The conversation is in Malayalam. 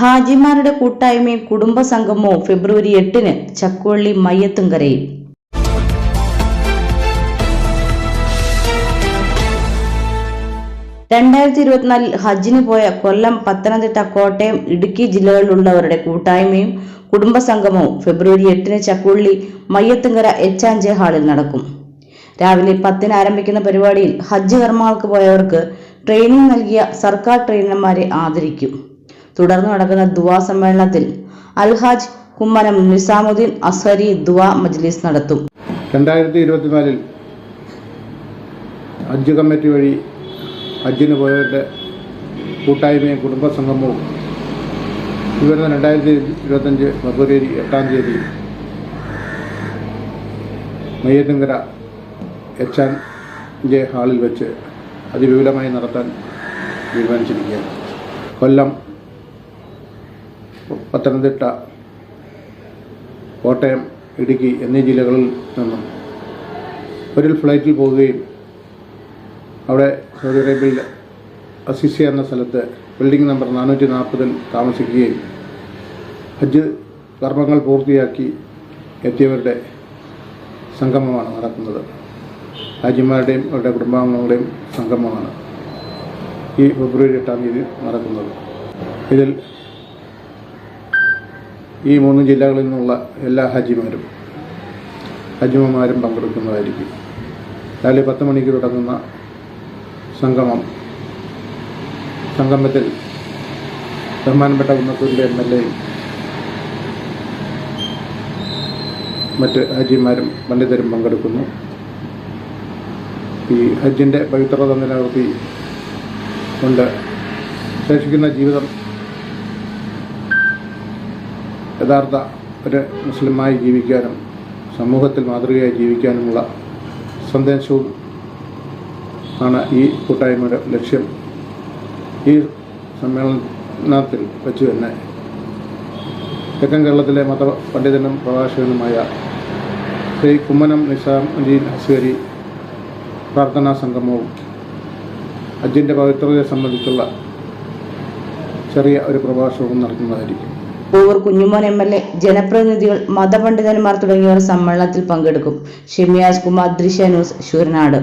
ഹാജിമാരുടെ കൂട്ടായ്മയും കുടുംബ സംഗമവും ഫെബ്രുവരി എട്ടിന് ചക്കുവള്ളി മയ്യത്തുംകരയിൽ രണ്ടായിരത്തി ഇരുപത്തിനാലിൽ ഹജ്ജിന് പോയ കൊല്ലം പത്തനംതിട്ട കോട്ടയം ഇടുക്കി ജില്ലകളിലുള്ളവരുടെ കൂട്ടായ്മയും കുടുംബ സംഗമവും ഫെബ്രുവരി എട്ടിന് ചക്കുള്ളി മയ്യത്തുങ്കര എച്ച് ആൻഡ് ഹാളിൽ നടക്കും. രാവിലെ പത്തിന് ആരംഭിക്കുന്ന പരിപാടിയിൽ ഹജ്ജ് കർമ്മങ്ങൾക്ക് പോയവർക്ക് ട്രെയിനിങ് നൽകിയ സർക്കാർ ട്രെയിനർമാരെ ആദരിക്കും. തുടർന്ന് നടക്കുന്ന ദുവാ സമ്മേളനത്തിൽ അൽഹാജ് കുമ്മനം നിസാമുദ്ദീൻ അസ്ഹരി ദുവാ മജ്ലിസ് നടത്തും. രണ്ടായിരത്തി ഇരുപത്തിനാലിൽ ഹജ്ജ് കമ്മിറ്റി വഴി ഹജ്ജിന് പോയവരുടെ കൂട്ടായ്മയും കുടുംബ സംഗമവും വരുന്ന രണ്ടായിരത്തി ഇരുപത്തഞ്ച് ഫെബ്രുവരി എട്ടാം തീയതി മയ്യത്തുങ്കര എച്ച് ആൻ ജെ ഹാളിൽ വെച്ച് അതിവിപുലമായി നടത്താൻ തീരുമാനിച്ചിരിക്കുകയാണ്. കൊല്ലം പത്തനംതിട്ട കോട്ടയം ഇടുക്കി എന്നീ ജില്ലകളിൽ നിന്നും ഒരു ഫ്ലൈറ്റിൽ പോവുകയും അവിടെ സൗദി അറേബ്യയിൽ അസിസി എന്ന സ്ഥലത്ത് ബിൽഡിംഗ് നമ്പർ നാനൂറ്റി നാൽപ്പതിൽ താമസിക്കുകയും ഹജ്ജ് കർമ്മങ്ങൾ പൂർത്തിയാക്കി എത്തിയവരുടെ സംഗമമാണ് നടക്കുന്നത്. ഹാജിമാരുടെയും അവരുടെ കുടുംബാംഗങ്ങളുടെയും സംഗമമാണ് ഈ ഫെബ്രുവരി എട്ടാം തീയതി നടക്കുന്നത്. ഇതിൽ ഈ മൂന്ന് ജില്ലകളിൽ നിന്നുള്ള എല്ലാ ഹജിമാരും ഹജിമമാരും പങ്കെടുക്കുന്നതായിരിക്കും. രാവിലെ പത്ത് മണിക്ക് തുടങ്ങുന്ന സംഗമം സംഗമത്തിൽ ബഹുമാനപ്പെട്ട കുന്നത്തൂരിലെ എം എൽ എയും മറ്റ് ഹജിമാരും പണ്ഡിതരും പങ്കെടുക്കുന്നു. ഈ ഹജ്ജിന്റെ പവിത്രത നിലനിർത്തി കൊണ്ട് ശേഷിക്കുന്ന ജീവിതം യഥാർത്ഥ ഒരു മുസ്ലിമായി ജീവിക്കാനും സമൂഹത്തിൽ മാതൃകയായി ജീവിക്കാനുമുള്ള സന്ദേശവും ആണ് ഈ കൂട്ടായ്മയുടെ ലക്ഷ്യം. ഈ സമ്മേളനത്തിൽ വെച്ച് തന്നെ തെക്കൻ കേരളത്തിലെ മത പണ്ഡിതനും പ്രഭാഷകനുമായ ശ്രീ കുമ്മനം നിസാം അലി അസ്വരി പ്രാർത്ഥനാ സംഗമവും അജിന്റെ പവിത്രതയെ സംബന്ധിച്ചുള്ള ചെറിയ ഒരു പ്രഭാഷണവും നടത്തുന്നതായിരിക്കും. Poovur Kunjumon M L A ജനപ്രതിനിധികൾ മതപണ്ഡിതന്മാർ തുടങ്ങിയവർ സമ്മേളനത്തിൽ പങ്കെടുക്കും. ഷെമിയാസ് കുമാർ ദൃശ്യ ന്യൂസ് ശൂരനാട്